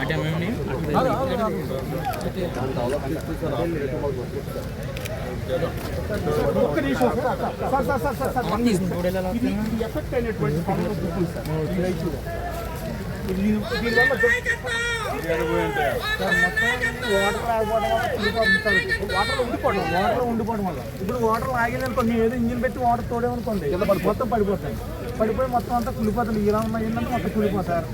అంటే మేము ఒక్క నిమిషం sir sir sir sir sir ఇది ఎఫెక్ట్ అయినటువంటి వాటర్ ఆగిపోవడం వల్ల ఉండిపోవడం వాటర్ ఉండిపోవడం వల్ల ఇప్పుడు వాటర్ ఆగిందనుకోండి ఏదో ఇంజిన్ పెట్టి వాటర్ తోడేమనుకోండి మొత్తం పడిపోతాయి పడిపోయి మొత్తం అంతా కుళ్ళిపోతుంది ఇలా ఉన్నాయి ఏంటంటే మొత్తం కుళ్ళిపోతారు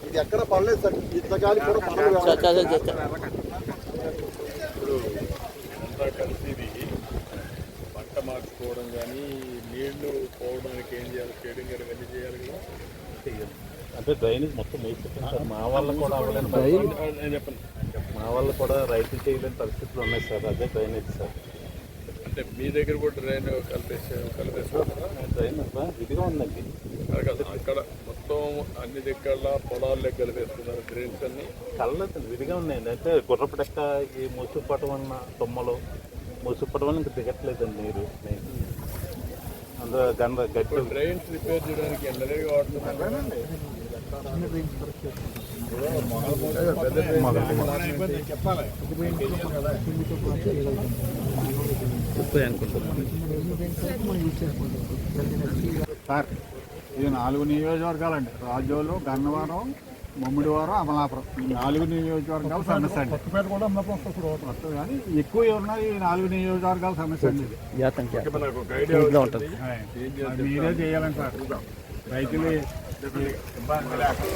ఇది ఎక్కడ పడలేదు సార్. ఇంత గాలి కూడా పడలేదు అంతా కలిసి ఇది పంట మార్చుకోవడం కానీ నీళ్ళు పోవడానికి ఏం చేయాలి? షేడింగ్ కానీ ఇవన్నీ చేయాలి కదా? అంటే డ్రైనేజ్ మొత్తం సార్ మా వల్ల కూడా అవ్వలేని చెప్పండి మా వల్ల కూడా రైతులు చేయలేని పరిస్థితులు ఉన్నాయి సార్ అదే డ్రైనేజ్ సార్. అంటే మీ దగ్గర కూడా డ్రైన్ కలిపేసే ఉందండి అక్కడ కాదు, అక్కడ మొత్తం అన్ని దగ్గర పొలాల్లో కలిపేస్తున్నారు డ్రైన్స్ అన్ని కళ్ళదు విడిగా ఉన్నాయండి అంటే గుర్రపు డెక్క ఈ మూసిపటం అన్న తుమ్మలు మూసిపటం ఇంకా దిగట్లేదండి నీరు అందులో గంద గట్టి డ్రైన్స్ రిపేర్ చేయడానికి వాడుతున్నారు సార్ ఇది నాలుగు నియోజకవర్గాలండి. రాజోలు గన్నవరం ముమ్మిడివారం అమలాపురం. ఈ నాలుగు నియోజకవర్గాల సమస్య అండి. వస్తుంది కానీ ఎక్కువ ఉన్నాయి ఈ నాలుగు నియోజకవర్గాల సమస్య అండి మీరే చేయాలని సార్. రైతులు ఇబ్బంది లేకుండా.